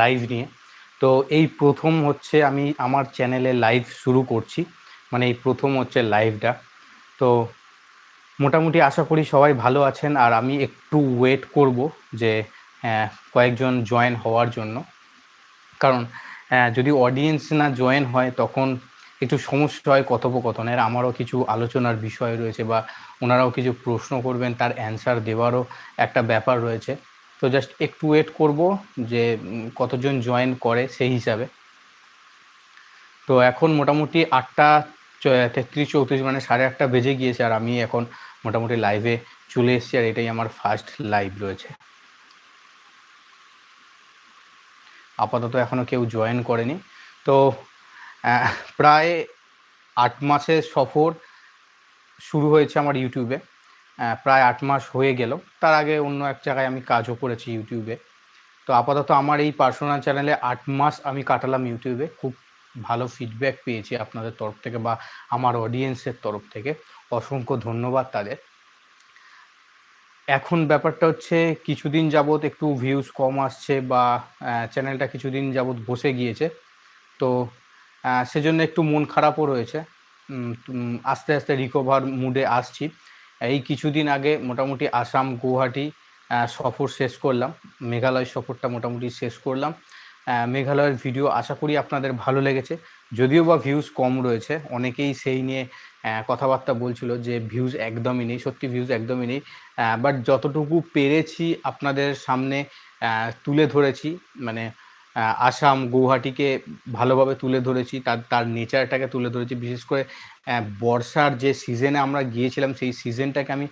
Live নিয়ে। তো এই প্রথম হচ্ছে আমি আমার চ্যানেলে লাইভ শুরু করছি। মানে এই প্রথম হচ্ছে লাইভটা তো মোটামুটি আশা করি সবাই ভালো আছেন। আর আমি একটু ওয়েট করব যে কয়েকজন জয়েন হওয়ার জন্য। কারণ যদি অডিয়েন্স না জয়েন হয়, তখন একটু সমস্যা হয় কথোপকথনের। আমারও কিছু আলোচনার বিষয় রয়েছে বা ওনারাও কিছু প্রশ্ন করবেন, তার অ্যান্সার দেওয়ারও একটা ব্যাপার রয়েছে। তো জাস্ট একটু ওয়েট করব যে কতজন জয়েন করে সেই হিসাবে। তো এখন মোটামুটি আটটা তেত্রিশ, চৌত্রিশ মানে সাড়ে আটটা বেজে গিয়েছে আর আমি এখন মোটামুটি লাইভে চলে এসেছি আর এটাই আমার ফার্স্ট লাইভ রয়েছে। আপাতত এখনও কেউ জয়েন করেনি। তো প্রায় আট মাসের সফর শুরু হয়েছে আমার ইউটিউবে প্রায় আট মাস হয়ে গেল। তার আগে অন্য এক জায়গায় আমি কাজও করেছি ইউটিউবে। তো আপাতত আমার এই পার্সোনাল চ্যানেলে আট মাস আমি কাটালাম ইউটিউবে। খুব ভালো ফিডব্যাক পেয়েছি আপনাদের তরফ থেকে বা আমার অডিয়েন্সের তরফ থেকে। অসংখ্য ধন্যবাদ তাদের। এখন ব্যাপারটা হচ্ছে কিছুদিন যাবৎ একটু ভিউজ কম আসছে বা চ্যানেলটা কিছুদিন যাবৎ বসে গিয়েছে। তো সেজন্য একটু মন খারাপও রয়েছে। আস্তে আস্তে রিকভার মুডে আসছি। এই কিছুদিন আগে মোটামুটি আসাম, গুয়াহাটি সফর শেষ করলাম। মেঘালয় সফরটা মোটামুটি শেষ করলাম। মেঘালয়ের ভিডিও আশা করি আপনাদের ভালো লেগেছে। যদিও বা ভিউজ কম রয়েছে, অনেকেই সেই নিয়ে কথাবার্তা বলছিল যে ভিউজ একদমই নেই, সত্যি ভিউজ একদমই নেই। বাট যতটুকু পেরেছি আপনাদের সামনে তুলে ধরেছি মানে আসাম গৌহাটিকে ভালোভাবে তুলে ধরেছি, তার তার নেচারটাকে তুলে ধরেছি। বিশেষ করে বর্ষার যে সিজনে আমরা গিয়েছিলাম, সেই সিজনটাকে আমি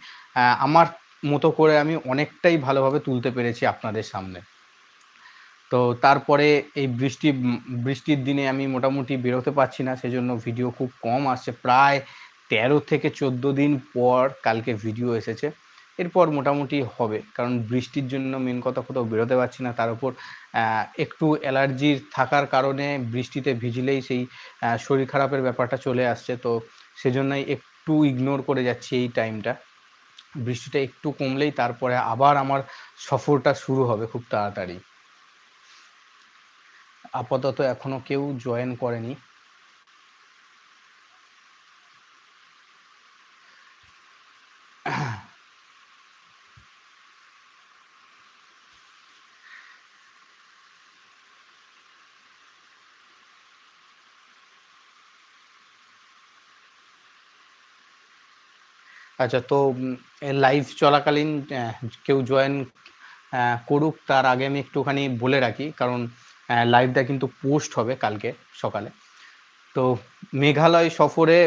আমার মতো করে আমি অনেকটাই ভালোভাবে তুলতে পেরেছি আপনাদের সামনে। তো তারপরে এই বৃষ্টি, বৃষ্টির দিনে আমি মোটামুটি বেরোতে পারছি না, সেজন্য ভিডিও খুব কম আসছে। প্রায় তেরো থেকে চোদ্দ দিন পর কালকে ভিডিও এসেছে। এরপর মোটামুটি হবে। কারণ বৃষ্টির জন্য মেন কথা কোথাও বেরোতে পারছি না। তার উপর একটু অ্যালার্জির থাকার কারণে বৃষ্টিতে ভিজলেই সেই শরীর খারাপের ব্যাপারটা চলে আসছে। তো সেজন্যই একটু ইগনোর করে যাচ্ছি এই টাইমটা বৃষ্টিটা একটু কমলেই তারপরে আবার আমার সফরটা শুরু হবে খুব তাড়াতাড়ি। আপাতত এখনও কেউ জয়েন করেনি। আচ্ছা তো লাইভ চলাকালীন কেউ জয়েন করুক, তার আগে আমি একটুখানি বলে রাখি। কারণ লাইভটা কিন্তু পোস্ট হবে কালকে সকালে। তো, মেঘালয় সফরে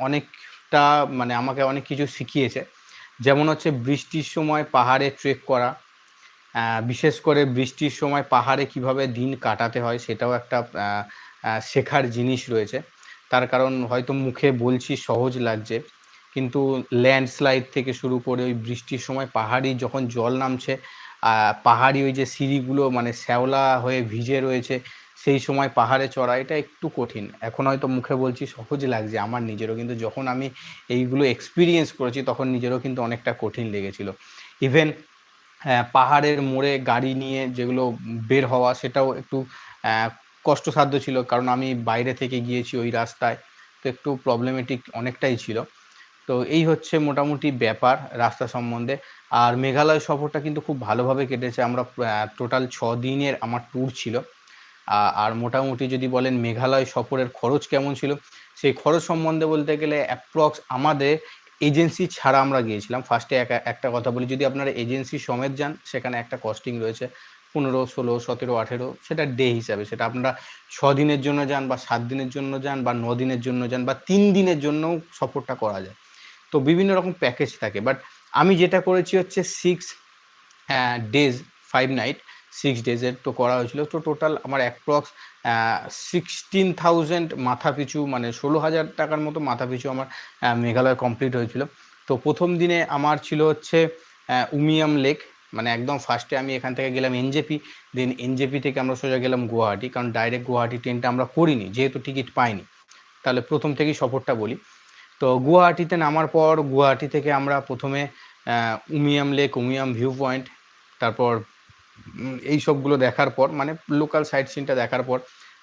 অনেকটা মানে আমাকে অনেক কিছু শিখিয়েছে। যেমন হচ্ছে বৃষ্টির সময় পাহাড়ে ট্রেক করা। বিশেষ করে বৃষ্টির সময় পাহাড়ে কীভাবে দিন কাটাতে হয়, সেটাও একটা শেখার জিনিস রয়েছে। তার কারণ হয়তো মুখে বলছি সহজ লাগছে। কিন্তু ল্যান্ডস্লাইড থেকে শুরু করে ওই বৃষ্টির সময় পাহাড়ি যখন জল নামছে পাহাড়ি ওই যে সিঁড়িগুলো মানে শ্যাওলা হয়ে ভিজে রয়েছে, সেই সময় পাহাড়ে চড়া এটা একটু কঠিন। এখন হয়তো মুখে বলছি সহজ লাগছে আমার নিজেরও, কিন্তু যখন আমি এইগুলো এক্সপিরিয়েন্স করেছি তখন নিজেরও কিন্তু অনেকটা কঠিন লেগেছিল। ইভেন পাহাড়ের মোড়ে গাড়ি নিয়ে যেগুলো বের হওয়া সেটাও একটু কষ্টসাধ্য ছিল। কারণ আমি বাইরে থেকে গিয়েছি ওই রাস্তায়, তো একটু প্রবলেমেটিক অনেকটাই ছিল। তো এই হচ্ছে মোটামুটি ব্যাপার রাস্তা সম্বন্ধে। আর মেঘালয় সফরটা কিন্তু খুব ভালোভাবে কেটেছে। আমরা টোটাল ছ দিনের আমার ট্যুর ছিল। আর মোটামুটি যদি বলেন মেঘালয় সফরের খরচ কেমন ছিল? সেই খরচ সম্বন্ধে বলতে গেলে অ্যাপ্রক্স আমাদের এজেন্সি ছাড়া আমরা গিয়েছিলাম। ফার্স্টে একটা কথা বলি, যদি আপনারা এজেন্সি সমেত যান, সেখানে একটা কস্টিং রয়েছে। পনেরো, ষোলো, সতেরো, আঠেরো, সেটা ডে হিসাবে। সেটা আপনারা ছ দিনের জন্য যান বা সাত দিনের জন্য যান বা ন দিনের জন্য যান বা তিন দিনের জন্যও সফরটা করা যায়। তো বিভিন্ন রকম প্যাকেজ থাকে। বাট আমি যেটা করেছি হচ্ছে six days five night six ডেজের তো করা হয়েছিল। তো টোটাল আমার অ্যাপ্রক্স সিক্সটিন থাউজেন্ড মাথা পিছু মানে ষোলো হাজার টাকার মতো মাথা পিছু আমার মেঘালয় কমপ্লিট হয়েছিল। তো প্রথম দিনে আমার ছিল হচ্ছে উমিয়াম লেক মানে একদম ফার্স্টে আমি এখান থেকে গেলাম এনজেপি দেন এনজেপি থেকে আমরা সোজা গেলাম গুয়াহাটি, কারণ ডাইরেক্ট গুয়াহাটি ট্রেনটা আমরা করিনি, যেহেতু টিকিট পাইনি। তাহলে প্রথম থেকেই সফরটা বলি। তো গুয়াহাটিতে নামার পর গুয়াহাটি থেকে আমরা প্রথমে Umiam lake, Umiam view point, তারপর এই সবগুলো দেখার পর মানে লোকাল সাইট সিনটা দেখার পর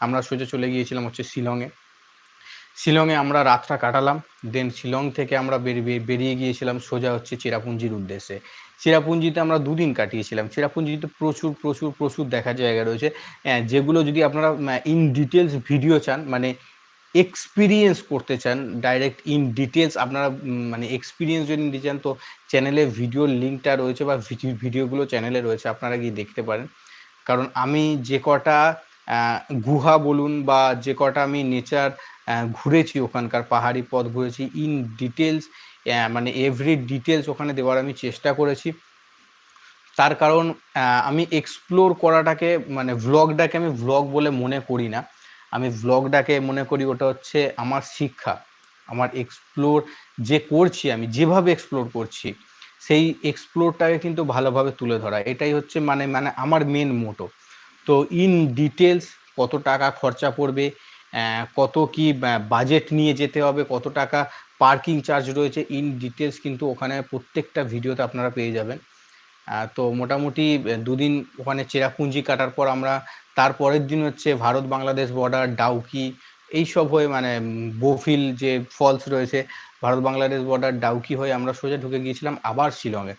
আমরা সোজা চলে গিয়েছিলাম হচ্ছে শিলংয়ে। শিলংয়ে আমরা রাতটা কাটালাম দেন শিলং থেকে আমরা বেরিয়ে বেরিয়ে গিয়েছিলাম সোজা হচ্ছে চেরাপুঞ্জির উদ্দেশ্যে। চেরাপুঞ্জিতে আমরা দুদিন কাটিয়েছিলাম। চেরাপুঞ্জিতে প্রচুর প্রচুর প্রচুর দেখার জায়গা রয়েছে। যেগুলো যদি আপনারা ইন ডিটেলস ভিডিও চান মানে এক্সপিরিয়েন্স করতে চান ডাইরেক্ট ইন ডিটেলস আপনারা মানে এক্সপিরিয়েন্স যদি নিতে চান, তো চ্যানেলে ভিডিওর লিঙ্কটা রয়েছে বা ভিডি- ভিডিওগুলো চ্যানেলে রয়েছে, আপনারা গিয়ে দেখতে পারেন। কারণ আমি যে কটা গুহা বলুন বা যে কটা আমি নেচার ঘুরেছি ওখানকার পাহাড়ি পথ ঘুরেছি ইন ডিটেলস মানে এভরি ডিটেলস ওখানে দেওয়ার আমি চেষ্টা করেছি। তার কারণ আমি এক্সপ্লোর করাটাকে মানে ভ্লগটাকে আমি ভ্লগ বলে মনে করি না। আমি ভ্লগটাকে মনে করি ওটা হচ্ছে আমার শিক্ষা, আমার এক্সপ্লোর যে করছি আমি, যেভাবে এক্সপ্লোর করছি, সেই এক্সপ্লোরটাকে কিন্তু ভালোভাবে তুলে ধরা। এটাই হচ্ছে মানে মানে আমার মেন মোটো তো ইন ডিটেলস কত টাকা খরচা পড়বে কত কি বাজেট নিয়ে যেতে হবে, কত টাকা পার্কিং চার্জ রয়েছে ইন ডিটেলস কিন্তু ওখানে প্রত্যেকটা ভিডিওতে আপনারা পেয়ে যাবেন। তো মোটামুটি দুদিন ওখানে চেরাপুঞ্জি কাটার পর আমরা, তারপরের দিন হচ্ছে ভারত বাংলাদেশ বর্ডার ডাউকি, এইসব হয়ে মানে বোফিল যে ফলস রয়েছে, ভারত বাংলাদেশ বর্ডার ডাউকি হয়ে আমরা সোজা ঢুকে গিয়েছিলাম আবার শিলংয়ে।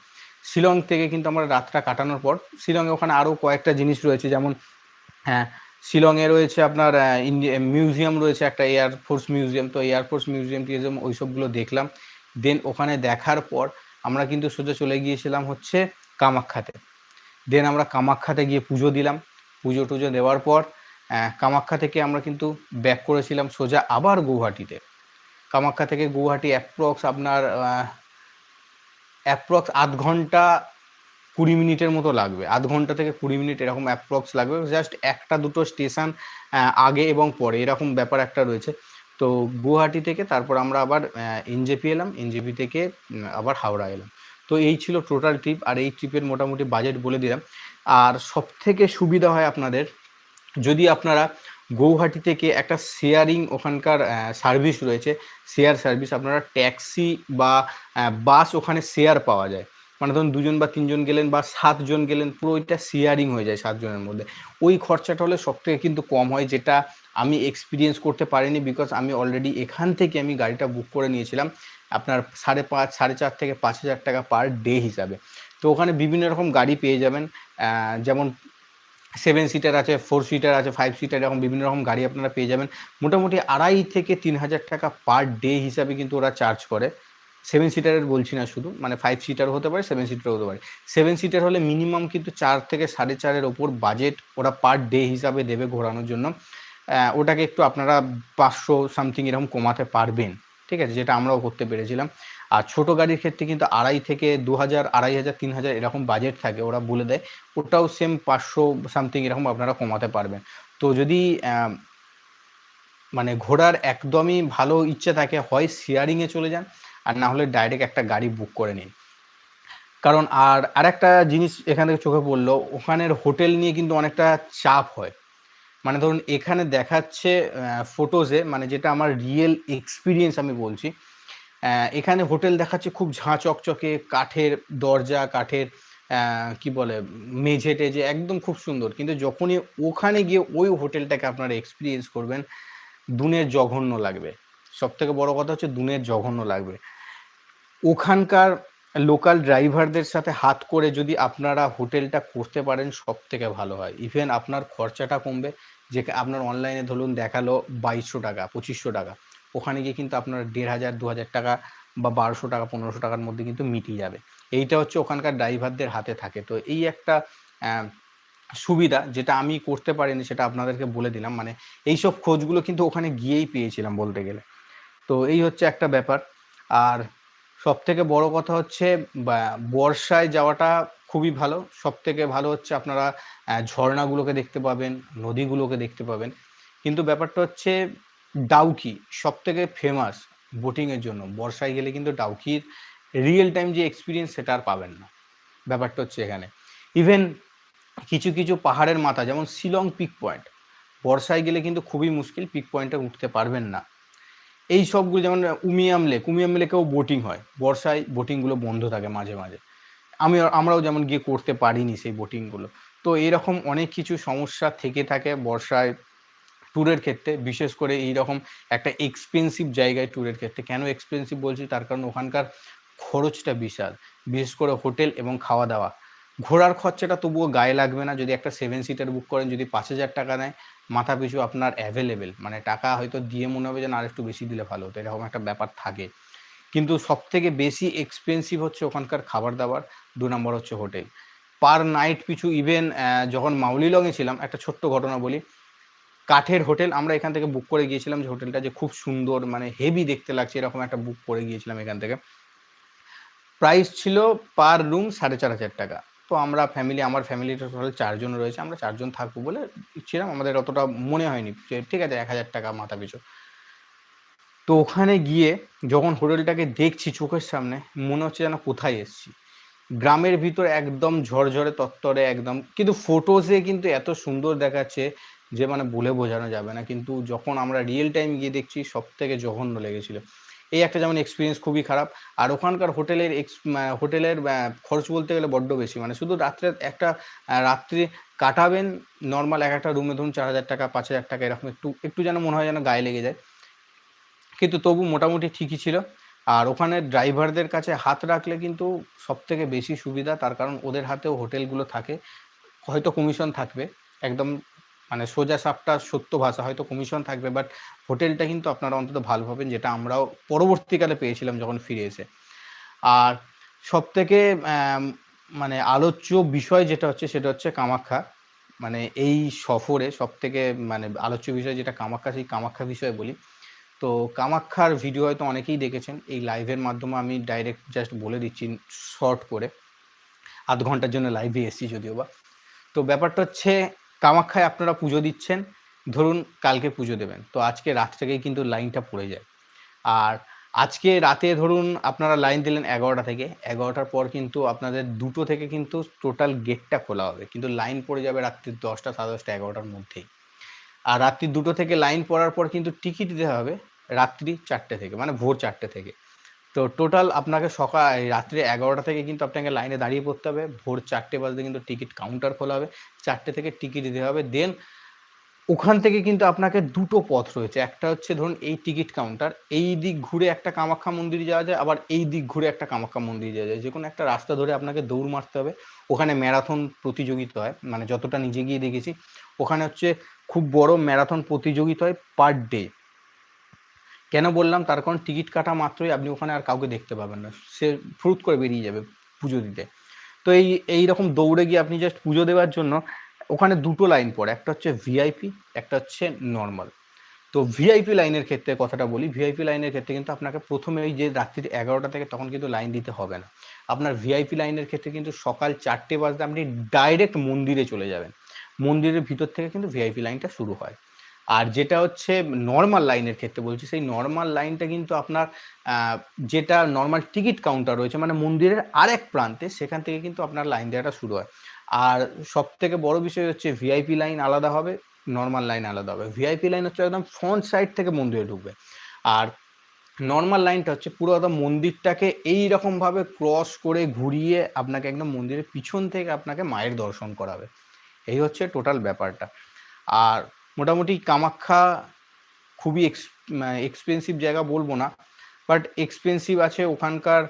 শিলং থেকে কিন্তু আমরা রাতটা কাটানোর পর, শিলংয়ে ওখানে আরও কয়েকটা জিনিস রয়েছে, যেমন হ্যাঁ শিলংয়ে রয়েছে আপনার মিউজিয়াম রয়েছে, একটা এয়ারফোর্স মিউজিয়াম তো এয়ারফোর্স মিউজিয়াম টিউজিয়াম ওই সবগুলো দেখলাম। দেন ওখানে দেখার পর আমরা কিন্তু সোজা চলে গিয়েছিলাম হচ্ছে কামাখ্যাতে। দেন আমরা কামাখ্যাতে গিয়ে পুজো দিলাম। পুজো টুজো দেওয়ার পর কামাখ্যা থেকে আমরা কিন্তু ব্যাক করেছিলাম সোজা আবার গৌহাটিতে কামাখ্যা থেকে গৌহাটি অ্যাপ্রক্স আপনার অ্যাপ্রক্স আধ ঘণ্টা কুড়ি মিনিটের মতো লাগবে। আধ ঘণ্টা থেকে কুড়ি মিনিট এরকম অ্যাপ্রক্স লাগবে। জাস্ট একটা দুটো স্টেশন আগে এবং পরে এরকম ব্যাপার একটা রয়েছে। তো গুয়াহাটি থেকে তারপর আমরা আবার এনজেপি এলাম। এনজেপি থেকে আবার হাওড়া এলাম। তো এই ছিল টোটাল ট্রিপ আর এই ট্রিপের মোটামুটি বাজেট বলে দিলাম। আর সব থেকে সুবিধা হয় আপনাদের, যদি আপনারা গৌহাটি থেকে একটা শেয়ারিং ওখানকার সার্ভিস রয়েছে শেয়ার সার্ভিস আপনারা ট্যাক্সি বা বাস ওখানে শেয়ার পাওয়া যায়। মানে ধরুন দুজন বা তিনজন গেলেন বা সাতজন গেলেন, পুরো ওইটা শেয়ারিং হয়ে যায় সাতজনের মধ্যে। ওই খরচাটা হলে সব থেকে কিন্তু কম হয়, যেটা আমি এক্সপিরিয়েন্স করতে পারিনি বিকজ আমি অলরেডি এখান থেকে আমি গাড়িটা বুক করে নিয়েছিলাম। আপনার সাড়ে পাঁচ, সাড়ে চার থেকে পাঁচ হাজার টাকা পার ডে হিসাবে। তো ওখানে বিভিন্ন রকম গাড়ি পেয়ে যাবেন যেমন সেভেন সিটার আছে ফোর সিটার আছে ফাইভ সিটার এরকম বিভিন্ন রকম গাড়ি আপনারা পেয়ে যাবেন। মোটামুটি আড়াই থেকে তিন হাজার টাকা পার ডে হিসাবে কিন্তু ওরা চার্জ করে। সেভেন সিটারের বলছি না শুধু মানে ফাইভ সিটার হতে পারে সেভেন সিটার হতে পারে। সেভেন সিটার হলে মিনিমাম কিন্তু চার থেকে সাড়ে চারের ওপর বাজেট ওরা পার ডে হিসাবে দেবে ঘোরানোর জন্য। ওটাকে একটু আপনারা পাঁচশো সামথিং এরকম কমাতে পারবেন। ঠিক আছে? যেটা আমরাও করতে পেরেছিলাম। আর ছোট গাড়ির ক্ষেত্রে কিন্তু আড়াই থেকে দু হাজার, আড়াই হাজার, তিন হাজার এরকম বাজেট থাকে, ওরা বলে দেয়। ওটাও সেম পাঁচশো সামথিং এরকম আপনারা কমাতে পারবেন। তো যদি মানে ঘোরার একদমই ভালো ইচ্ছে থাকে, হয় শেয়ারিংয়ে চলে যান, আর না হলে ডাইরেক্ট একটা গাড়ি বুক করে নিন। কারণ আর, আরেকটা জিনিস এখান থেকে চোখে পড়ল, ওখানের হোটেল নিয়ে কিন্তু অনেকটা চাপ হয়। মানে ধরুন এখানে দেখাচ্ছে ফটোজে মানে যেটা আমার রিয়েল এক্সপিরিয়েন্স আমি বলছি এখানে হোটেল দেখাচ্ছে খুব ঝাঁ চকচকে, কাঠের দরজা, কাঠের কি বলে, মেঝে টেঝে, একদম খুব সুন্দর। কিন্তু যখনই ওখানে গিয়ে ওই হোটেলটাকে আপনারা এক্সপিরিয়েন্স করবেন, দুনের জঘন্য লাগবে। সব থেকে বড় কথা হচ্ছে দুনের জঘন্য লাগবে। ওখানকার লোকাল ড্রাইভারদের সাথে হাত করে যদি আপনারা হোটেলটা করতে পারেন সব থেকে ভালো হয়। ইভেন আপনার খরচাটা কমবে। যে আপনার অনলাইনে ধরুন দেখাল বাইশশো টাকা, পঁচিশশো টাকা। ওখানে গিয়ে কিন্তু আপনার দেড় হাজার, দু হাজার টাকা বা বারোশো টাকা, পনেরোশো টাকার মধ্যে কিন্তু মিটিয়ে যাবে। এইটা হচ্ছে ওখানকার ড্রাইভারদের হাতে থাকে। তো এই একটা সুবিধা যেটা আমি করতে পারিনি সেটা আপনাদেরকে বলে দিলাম। মানে এইসব খোঁজগুলো কিন্তু ওখানে গিয়েই পেয়েছিলাম বলতে গেলে। তো এই হচ্ছে একটা ব্যাপার। আর সব থেকে বড় কথা হচ্ছে বর্ষায় যাওয়াটা খুবই ভালো। সব থেকে ভালো হচ্ছে আপনারা ঝর্ণাগুলোকে দেখতে পাবেন, নদীগুলোকে দেখতে পাবেন। কিন্তু ব্যাপারটা হচ্ছে ডাউকি সব থেকে ফেমাস বোটিংয়ের জন্য। বর্ষায় গেলে কিন্তু ডাউকির রিয়েল টাইম যে এক্সপিরিয়েন্স সেটা আর পাবেন না। ব্যাপারটা হচ্ছে এখানে। ইভেন কিছু কিছু পাহাড়ের মাথা, যেমন শিলং পিক পয়েন্ট বর্ষায় গেলে কিন্তু খুবই মুশকিল পিক পয়েন্টে উঠতে পারবেন না। এই সবগুলো, যেমন উমিয়াম লেক উমিয়াম লেকেও বোটিং হয়। বর্ষায় বোটিংগুলো বন্ধ থাকে মাঝে মাঝে। আমি আমরাও যেমন গিয়ে করতে পারিনি সেই বোটিংগুলো তো এরকম অনেক কিছু সমস্যা থেকে থাকে বর্ষায় ট্যুরের ক্ষেত্রে, বিশেষ করে এই রকম একটা এক্সপেন্সিভ জায়গায় ট্যুরের ক্ষেত্রে। কেন এক্সপেন্সিভ বলছি? তার কারণ ওখানকার খরচটা বিশাল। বিশেষ করে হোটেল এবং খাওয়া দাওয়া ঘোরার খরচাটা তবুও গায়ে লাগবে না। যদি একটা সেভেন সিটার বুক করেন, যদি পাঁচ হাজার টাকা নেয়, মাথা পিছু আপনার অ্যাভেলেবেল মানে টাকা হয়তো দিয়ে মনে হবে যে না আরেকটু বেশি দিলে ভালো হতো। এরকম একটা ব্যাপার থাকে। কিন্তু সব থেকে বেশি এক্সপেন্সিভ হচ্ছে ওখানকার খাবার দাবার দু নম্বর হচ্ছে হোটেল পার নাইট পিছু ইভেন যখন মাউলিলংয়ে ছিলাম, একটা ছোট্ট ঘটনা বলি। কাঠের হোটেল আমরা এখান থেকে বুক করে গিয়েছিলাম যে হোটেলটা যে খুব সুন্দর মানে হেভি দেখতে লাগছে, এরকম একটা বুক করে গিয়েছিলাম এখান থেকে। প্রাইস ছিল পার রুম সাড়ে চার হাজার টাকা। তো আমরা ফ্যামিলি আমার ফ্যামিলিটা টোটাল চারজন রয়েছে, আমরা চারজন থাকব বলে ছিলাম আমাদের অতটা মনে হয়নি যে ঠিক আছে, এক হাজার টাকা মাথা পিছু তো ওখানে গিয়ে যখন হোটেলটাকে দেখছি চোখের সামনে, মনে হচ্ছে যেন কোথায় এসছি। গ্রামের ভিতর একদম ঝরঝরে তত্তরে একদম, কিন্তু ফটোসে কিন্তু এত সুন্দর দেখাচ্ছে যে মানে বলে বোঝানো যাবে না। কিন্তু যখন আমরা রিয়েল টাইম গিয়ে দেখছি সব থেকে জঘন্য লেগেছিল। এই একটা যেমন এক্সপিরিয়েন্স খুবই খারাপ। আর ওখানকার হোটেলের এক্স হোটেলের খরচ বলতে গেলে বড্ড বেশি। মানে শুধু রাত্রে একটা রাত্রি কাটাবেন নর্মাল এক একটা রুমে ধরুন চার হাজার টাকা, পাঁচ হাজার টাকা, এরকম একটু একটু যেন মনে হয় যেন গায়ে লেগে যায়। কিন্তু তবু মোটামুটি ঠিকই ছিল। আর ওখানে ড্রাইভারদের কাছে হাত রাখলে কিন্তু সব থেকে বেশি সুবিধা, তার কারণ ওদের হাতেও হোটেলগুলো থাকে। হয়তো কমিশন থাকবে, একদম মানে সোজা সাপটা সত্য ভাষা, হয়তো কমিশন থাকবে, বাট হোটেলটা কিন্তু আপনারা অন্তত ভালো পাবেন, যেটা আমরাও পরবর্তীকালে পেয়েছিলাম যখন ফিরে এসে। আর সব থেকে মানে আলোচ্য বিষয় যেটা হচ্ছে, সেটা হচ্ছে কামাখ্যা। মানে এই সফরে সব থেকে মানে আলোচ্য বিষয় যেটা কামাখ্যা, সেই কামাখ্যা বিষয়ে বলি। তো কামাখ্যার ভিডিও হয়তো অনেকেই দেখেছেন। এই লাইভের মাধ্যমে আমি ডাইরেক্ট জাস্ট বলে দিচ্ছি শর্ট করে। আধ ঘণ্টার জন্য লাইভে এসেছি যদিও বা। তো ব্যাপারটা হচ্ছে, কামাখ্যায় আপনারা পুজো দিচ্ছেন, ধরুন কালকে পুজো দেবেন। তো আজকে রাত থেকেই কিন্তু লাইনটা পড়ে যায়। আর আজকে রাতে ধরুন আপনারা লাইন দিলেন এগারোটা থেকে। এগারোটার পর কিন্তু আপনাদের দুটো থেকে কিন্তু টোটাল গেটটা খোলা হবে। কিন্তু লাইন পড়ে যাবে রাত্রি দশটা, সাড়ে দশটা, এগারোটার মধ্যেই। আর রাত্রি দুটো থেকে লাইন পড়ার পর কিন্তু টিকিট দিতে হবে রাত্রি চারটে থেকে মানে ভোর চারটে থেকে। তো টোটাল আপনাকে সকাল রাত্রি এগারোটা থেকে কিন্তু আপনাকে লাইনে দাঁড়িয়ে পড়তে হবে। ভোর চারটে বাজতে কিন্তু টিকিট কাউন্টার খোলা হবে। চারটে থেকে টিকিট দিতে হবে। দেন ওখান থেকে কিন্তু আপনাকে দুটো পথ রয়েছে। একটা হচ্ছে ধরুন এই টিকিট কাউন্টার এই দিক ঘুরে একটা কামাখ্যা মন্দির যাওয়া যায়, আবার এই দিক ঘুরে একটা কামাখ্যা মন্দির যাওয়া যায়। যে কোনো একটা রাস্তা ধরে আপনাকে দৌড় মারতে হবে। ওখানে ম্যারাথন প্রতিযোগিতা হয় মানে যতটা নিজে গিয়ে দেখেছি। ওখানে হচ্ছে খুব বড় ম্যারাথন প্রতিযোগিতা হয় পার ডে কেন বললাম? তার কারণ টিকিট কাটা মাত্রই আপনি ওখানে আর কাউকে দেখতে পাবেন না। সে ফ্রুত করে বেরিয়ে যাবে পুজো দিতে। তো এই এই রকম দৌড়ে গিয়ে আপনি জাস্ট পুজো দেওয়ার জন্য ওখানে দুটো লাইন পড়ে। একটা হচ্ছে ভিআইপি একটা হচ্ছে নর্মাল তো ভিআইপি লাইনের ক্ষেত্রে কথাটা বলি ভিআইপি লাইনের ক্ষেত্রে কিন্তু আপনাকে প্রথমে ওই যে রাত্রির এগারোটা থেকে তখন কিন্তু লাইন দিতে হবে না। আপনার ভিআইপি লাইনের ক্ষেত্রে কিন্তু সকাল চারটে বাজতে আপনি ডাইরেক্ট মন্দিরে চলে যাবেন। মন্দিরের ভিতর থেকে কিন্তু ভিআইপি লাইনটা শুরু হয়। আর যেটা হচ্ছে নর্মাল লাইনের ক্ষেত্রে বলছি, সেই নর্মাল লাইনটা কিন্তু আপনার যেটা নর্মাল টিকিট কাউন্টার রয়েছে মানে মন্দিরের আরেক প্রান্তে, সেখান থেকে কিন্তু আপনার লাইন দেওয়াটা শুরু হয়। আর সব থেকে বড় বিষয় হচ্ছে ভিআইপি লাইন আলাদা হবে নর্মাল লাইন আলাদা হবে। ভিআইপি লাইন হচ্ছে একদম ফ্রন্ট সাইড থেকে মন্দিরে ঢুকবে। আর নর্মাল লাইনটা হচ্ছে পুরো একদম মন্দিরটাকে এই রকমভাবে ক্রস করে ঘুরিয়ে আপনাকে একদম মন্দিরের পিছন থেকে আপনাকে মায়ের দর্শন করাবে। এই হচ্ছে টোটাল ব্যাপারটা। আর মোটামুটি কামাখ্যা খুবই এক্সপেন্সিভ জায়গা বলব না বাট এক্সপেন্সিভ আছে ওখানকার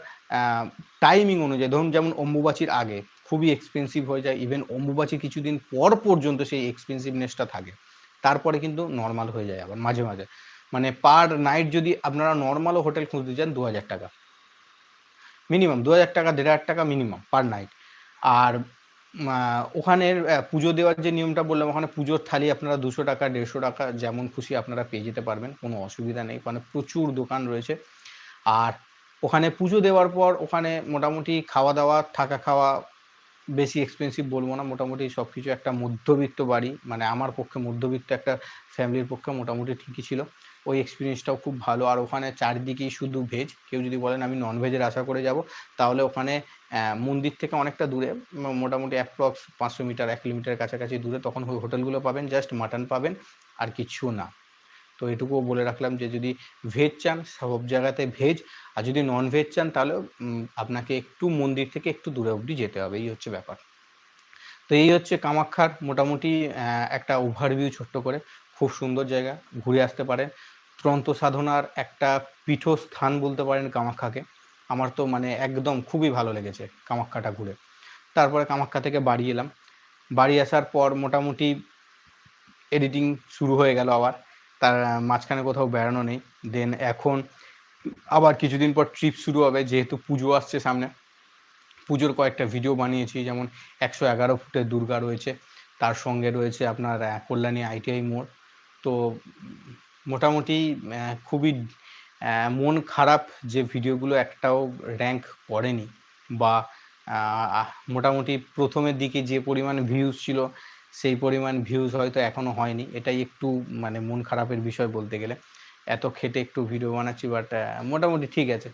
টাইমিং অনুযায়ী। ধরুন যেমন অম্বুবাচির আগে খুবই এক্সপেন্সিভ হয়ে যায় ইভেন অম্বুবাচি কিছুদিন পর পর্যন্ত সেই এক্সপেন্সিভনেসটা থাকে। তারপরে কিন্তু নর্মাল হয়ে যায় আবার মাঝে মাঝে। মানে পার নাইট যদি আপনারা নর্মালও হোটেল খুঁজতে চান দু হাজার টাকা। মিনিমাম দু হাজার টাকা, দেড় হাজার টাকা মিনিমাম পার নাইট আর ওখানের পুজো দেওয়ার যে নিয়মটা বললাম, ওখানে পুজোর থালি আপনারা দুশো টাকা, দেড়শো টাকা যেমন খুশি আপনারা পেয়ে যেতে পারবেন, কোনো অসুবিধা নেই। ওখানে প্রচুর দোকান রয়েছে। আর ওখানে পুজো দেওয়ার পর ওখানে মোটামুটি খাওয়া দাওয়া, থাকা খাওয়া বেশি এক্সপেন্সিভ বলব না, মোটামুটি সব কিছু একটা মধ্যবিত্ত বাড়ি মানে আমার পক্ষে মধ্যবিত্ত একটা ফ্যামিলির পক্ষে মোটামুটি ঠিকই ছিল। ওই এক্সপিরিয়েন্সটাও খুব ভালো। আর ওখানে চারদিকেই শুধু ভেজ কেউ যদি বলেন আমি নন ভেজের আশা করে যাব, তাহলে ওখানে মন্দির থেকে অনেকটা দূরে মোটামুটি অ্যাপ্রক্স পাঁচশো মিটার, এক কিলোমিটার কাছাকাছি দূরে, তখন ওই হোটেলগুলো পাবেন জাস্ট মাটন পাবেন, আর কিছু না। তো এটুকুও বলে রাখলাম যে যদি ভেজ চান, সব জায়গাতে ভেজ আর যদি নন ভেজ চান, তাহলে আপনাকে একটু মন্দির থেকে একটু দূরে অবধি যেতে হবে, এই হচ্ছে ব্যাপার। তো এই হচ্ছে কামাখ্যার মোটামুটি একটা ওভারভিউ ছোট্ট করে। খুব সুন্দর জায়গা, ঘুরে আসতে পারেন। ত্রন্ত সাধনার একটা পীঠস্থান বলতে পারেন কামাখ্যাকে। আমার তো মানে একদম খুবই ভালো লেগেছে কামাখ্যাটা ঘুরে। তারপরে কামাখ্যা থেকে বাড়ি এলাম। বাড়ি আসার পর মোটামুটি এডিটিং শুরু হয়ে গেল আবার। তার মাঝখানে কোথাও বেড়ানো নেই। দেন এখন আবার কিছুদিন পর ট্রিপ শুরু হবে, যেহেতু পুজো আসছে সামনে। পুজোর কয়েকটা ভিডিও বানিয়েছি, যেমন একশো এগারো ফুটের দুর্গা রয়েছে, তার সঙ্গে রয়েছে আপনার কল্যাণী আইটিআই মোড়। তো মোটামুটি খুবই মন খারাপ যে ভিডিওগুলো একটাও র্যাঙ্ক করেনি বা মোটামুটি প্রথমের দিকে যে পরিমাণ ভিউজ ছিল, সেই পরিমাণ ভিউজ হয়তো এখনও হয়নি। এটাই একটু মানে মন খারাপের বিষয় বলতে গেলে। এত খেটে একটু ভিডিও বানাচ্ছি বাট মোটামুটি ঠিক আছে।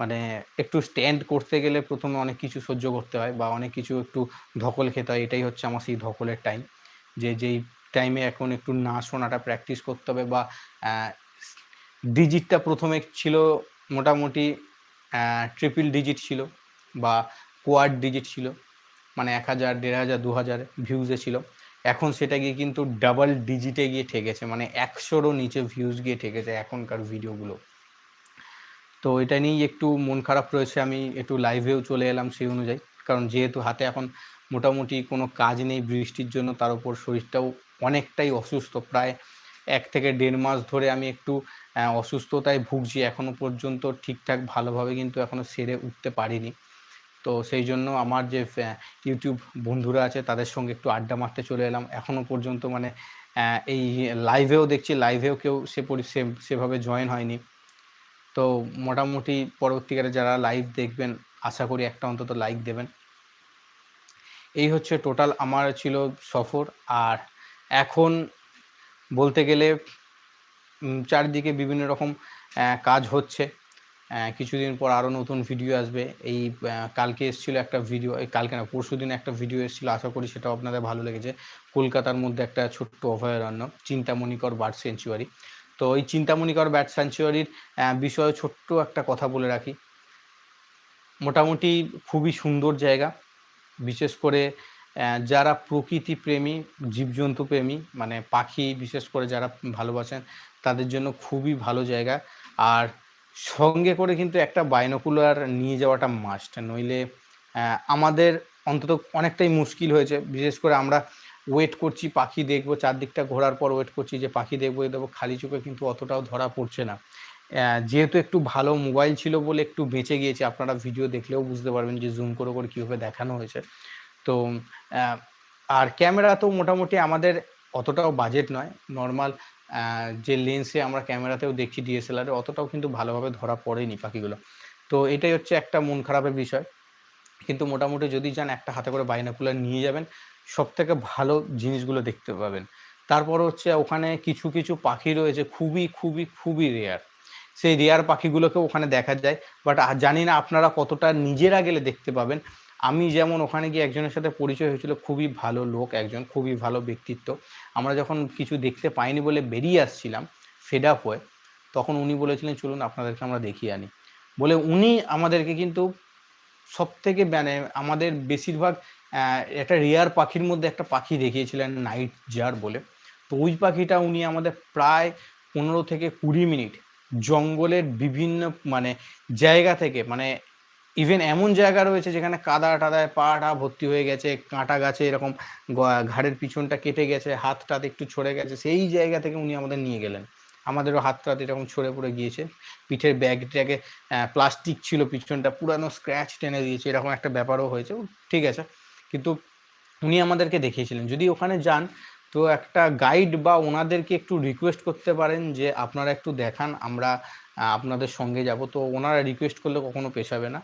মানে একটু স্ট্যান্ড করতে গেলে প্রথমে অনেক কিছু সহ্য করতে হয় বা অনেক কিছু একটু ধকল খেতে হয়, এটাই হচ্ছে আমার সেই ধকলের টাইম যে, যেই টাইমে এখন একটু না শোনাটা প্র্যাকটিস করতে হবে বা ডিজিটটা প্রথমে ছিল মোটামুটি ট্রিপল ডিজিট ছিল বা কোয়াড ডিজিট ছিল মানে এক হাজার, দেড় হাজার, দু হাজার ভিউজে ছিল। এখন সেটা গিয়ে কিন্তু ডাবল ডিজিটে গিয়ে ঠেকেছে মানে একশোরও নিচে ভিউজ গিয়ে ঠেকেছে এখনকার ভিডিওগুলো তো এটা নিয়েই একটু মন খারাপ রয়েছে, আমি একটু লাইভেও চলে এলাম সেই অনুযায়ী। কারণ যেহেতু হাতে এখন মোটামুটি কোনো কাজ নেই বৃষ্টির জন্য, তার উপর শরীরটাও অনেকটাই অসুস্থ। প্রায় এক থেকে দেড় মাস ধরে আমি একটু অসুস্থতায় ভুগছি। এখনও পর্যন্ত ঠিকঠাক ভালোভাবে কিন্তু এখনও সেরে উঠতে পারিনি। তো সেই জন্য আমার যে ইউটিউব বন্ধুরা আছে তাদের সঙ্গে একটু আড্ডা মারতে চলে এলাম। এখনও পর্যন্ত মানে এই লাইভেও দেখছি, লাইভেও কেউ সে, সেভাবে জয়েন হয়নি। তো মোটামুটি পরবর্তীকালে যারা লাইভ দেখবেন, আশা করি একটা অন্তত লাইক দেবেন। এই হচ্ছে টোটাল আমার ছিল সফর আর এখন বলতে গেলে চারিদিকে বিভিন্ন রকম কাজ হচ্ছে। কিছুদিন পর আরও নতুন ভিডিও আসবে। এই কালকে এসেছিল একটা ভিডিও এই কালকে না, পরশু দিন একটা ভিডিও এসেছিল, আশা করি সেটাও আপনাদের ভালো লেগেছে। কলকাতার মধ্যে একটা ছোট্ট অভয়ারণ্য, চিন্তামণিকর বার্ড সেঞ্চুয়ারি তো ওই চিন্তামণিকর ব্যাট সেঞ্চুয়ারির বিষয়ে ছোট্ট একটা কথা বলে রাখি। মোটামুটি খুবই সুন্দর জায়গা। বিশেষ করে যারা প্রকৃতি প্রেমী, জীবজন্তু প্রেমী মানে পাখি বিশেষ করে যারা ভালোবাসেন, তাদের জন্য খুবই ভালো জায়গা। আর সঙ্গে করে কিন্তু একটা বাইনোকুলার নিয়ে যাওয়াটা মাস্ট নইলে আমাদের অন্তত অনেকটাই মুশকিল হয়েছে। বিশেষ করে আমরা ওয়েট করছি, পাখি দেখব, চারদিকটা ঘোরার পর ওয়েট করছি যে পাখি দেখব দেবো খালি চোখে কিন্তু অতটাও ধরা পড়ছে না। যেহেতু একটু ভালো মোবাইল ছিল বলে একটু বেঁচে গিয়েছে, আপনারা ভিডিও দেখলেও বুঝতে পারবেন যে জুম করে করে কীভাবে দেখানো হয়েছে। তো আর ক্যামেরা তো মোটামুটি আমাদের অতটাও বাজেট নয়। নর্মাল যে লেন্সে আমরা ক্যামেরাতেও দেখছি ডিএসএলআরে, অতটাও কিন্তু ভালোভাবে ধরা পড়েনি পাখিগুলো। তো এটাই হচ্ছে একটা মন খারাপের বিষয়। কিন্তু মোটামুটি যদি যান একটা হাতে করে বাইনাকুলার নিয়ে যাবেন সব থেকে ভালো জিনিসগুলো দেখতে পাবেন। তারপর হচ্ছে ওখানে কিছু কিছু পাখি রয়েছে, খুবই খুবই খুবই রেয়ার সেই রেয়ার পাখিগুলোকে ওখানে দেখা যায়। বাট জানি না আপনারা কতটা নিজেরা গেলে দেখতে পাবেন। আমি যেমন ওখানে গিয়ে একজনের সাথে পরিচয় হয়েছিল, খুবই ভালো লোক একজন, খুবই ভালো ব্যক্তিত্ব। আমরা যখন কিছু দেখতে পাইনি বলে বেরিয়ে আসছিলাম ফেড আপ হয়ে তখন উনি বলেছিলেন, চলুন আপনাদেরকে আমরা দেখিয়ে আনি। বলে উনি আমাদেরকে কিন্তু সব থেকে মানে আমাদের বেশিরভাগ একটা রেয়ার পাখির মধ্যে একটা পাখি দেখিয়েছিলেন, নাইট জার বলে। তো ওই পাখিটা উনি আমাদের প্রায় পনেরো থেকে কুড়ি মিনিট জঙ্গলের বিভিন্ন মানে জায়গা থেকে মানে ইভেন এমন জায়গা রয়েছে যেখানে কাদা টাদায় পা টা ভর্তি হয়ে গেছে, কাঁটা গাছে এরকম ঘাড়ের পিছনটা কেটে গেছে, হাত টাত একটু ছড়ে গেছে, সেই জায়গা থেকে উনি আমাদের নিয়ে গেলেন। আমাদেরও হাত টাত এরকম ছড়ে পড়ে গিয়েছে। পিঠের ব্যাগটাকে প্লাস্টিক ছিল, পিছনটা পুরানো স্ক্র্যাচ টেনে দিয়েছে, এরকম একটা ব্যাপারও হয়েছে। ঠিক আছে। কিন্তু উনি আমাদেরকে দেখিয়েছিলেন। যদি ওখানে যান, তো একটা গাইড বা ওনাদেরকে একটু রিকোয়েস্ট করতে পারেন যে, আপনারা একটু দেখান, আমরা আপনাদের সঙ্গে যাব। তো ওনারা রিকোয়েস্ট করলে কখনো পেশাবে না।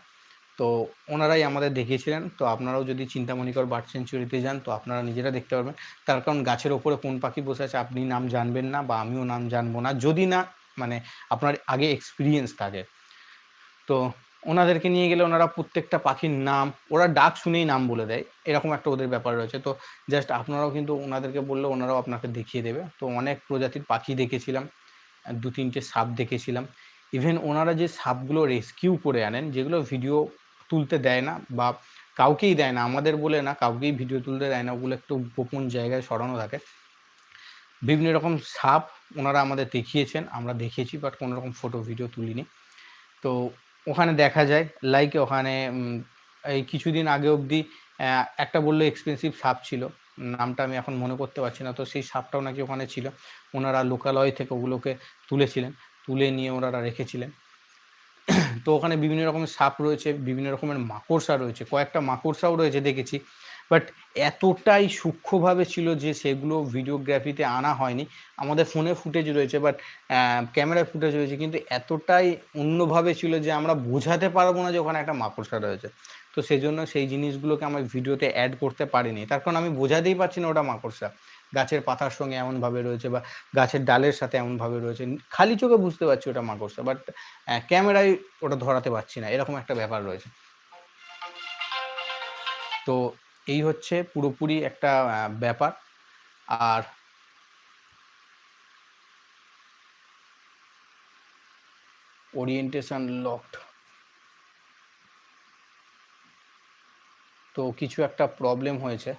তো ওনারাই আমাদের দেখিয়েছিলেন। তো আপনারাও যদি চিন্তামণিকর বার্ড সেঞ্চুরিতে যান, তো আপনারা নিজেরা দেখতে পারবেন। তার কারণ গাছের ওপরে কোন পাখি বসে আছে আপনি নাম জানবেন না বা আমিও নাম জানব না। যদি না মানে আপনার আগে এক্সপিরিয়েন্স থাকে। তো ওনাদেরকে নিয়ে গেলে ওনারা প্রত্যেকটা পাখির নাম, ওরা ডাক শুনেই নাম বলে দেয়। এরকম একটা ওদের ব্যাপার রয়েছে। তো জাস্ট আপনারাও কিন্তু ওনাদেরকে বললে ওনারাও আপনাকে দেখিয়ে দেবে। তো অনেক প্রজাতির পাখি দেখেছিলাম দু তিনটে সাপ দেখেছিলাম। ইভেন ওনারা যে সাপগুলো রেস্কিউ করে আনেন, যেগুলো ভিডিও তুলতে দেয় না বা কাউকেই দেয় না, আমাদের বলে না, কাউকেই ভিডিও তুলতে দেয় না, ওগুলো একটু গোপন জায়গায় সরানো থাকে। বিভিন্ন রকম সাপ ওনারা আমাদের দেখিয়েছেন, আমরা দেখিয়েছি বাট কোনো রকম ফটো ভিডিও তুলিনি। তো ওখানে দেখা যায় লাইক ওখানে এই কিছুদিন আগে অবধি একটা বলল এক্সপেন্সিভ সাপ ছিল, নামটা আমি এখন মনে করতে পারছি না, তো সেই সাপটাও নাকি ওখানে ছিল। ওনারা লোকালয় থেকে ওগুলোকে তুলেছিলেন, তুলে নিয়ে ওনারা রেখেছিলেন। তো ওখানে বিভিন্ন রকমের সাপ রয়েছে, বিভিন্ন রকমের মাকড়সা রয়েছে, কয়েকটা মাকড়সাও রয়েছে দেখেছি। বাট এতটাই সূক্ষ্মভাবে ছিল যে সেগুলো ভিডিওগ্রাফিতে আনা হয়নি। আমাদের ফোনে ফুটেজ রয়েছে, বাট ক্যামেরায় ফুটেজ রয়েছে, কিন্তু এতটাই অন্যভাবে ছিল যে আমরা বোঝাতে পারব না যে ওখানে একটা মাকড়সা রয়েছে। তো সেই জন্য সেই জিনিসগুলোকে আমার ভিডিওতে অ্যাড করতে পারিনি। তার কারণ আমি বোঝাতেই পারছি না ওটা মাকড়সা। গাছের পাতার সঙ্গে এমনভাবে রয়েছে বা গাছের ডালের সাথে এমনভাবে রয়েছে। খালি চোখে বুঝতে পারছি ওটা মাকড়সা বাট ক্যামেরায় ওটা ধরাতে পারছি না, এরকম একটা ব্যাপার রয়েছে। তো এই হচ্ছে পুরোপুরি একটা ব্যাপার। আর ওরিয়েন্টেশন লকড তো কিছু একটা প্রবলেম হয়েছে।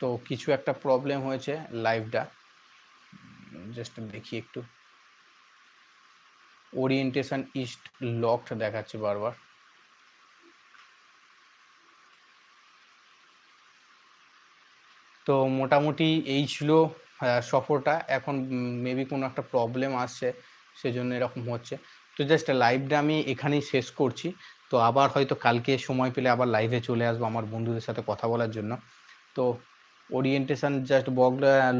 তো কিছু একটা প্রবলেম হয়েছে লাইভটা জাস্ট দেখি একটু। ওরিয়েন্টেশন ইস্ট লকড দেখাচ্ছে বারবার। তো মোটামুটি এই ছিল সফরটা। এখন মেবি কোনো একটা প্রবলেম আসছে, সেজন্য এরকম হচ্ছে। তো জাস্ট লাইভটা আমি এখানেই শেষ করছি। তো আবার হয়তো কালকে সময় পেলে আবার লাইভে চলে আসব আমার বন্ধুদের সাথে কথা বলার জন্য। তো ওরিয়েন্টেশন জাস্ট বক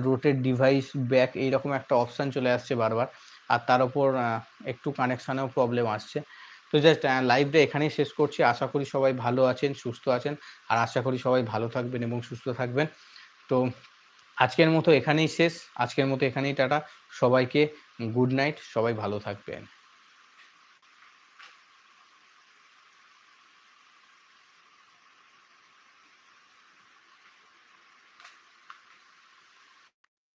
রোটেড ডিভাইস ব্যাক এইরকম একটা অপশান চলে আসছে বারবার। আর তার উপর একটু কানেকশানেও প্রবলেম আসছে। তো জাস্ট লাইভটা এখানেই শেষ করছি। আশা করি সবাই ভালো আছেন, সুস্থ আছেন। আর আশা করি সবাই ভালো থাকবেন এবং সুস্থ থাকবেন। তো আজকের মতো এখানেই শেষ। আজকের মতো এখানেই টাটা। সবাইকে গুড নাইট সবাই ভালো থাকবেন।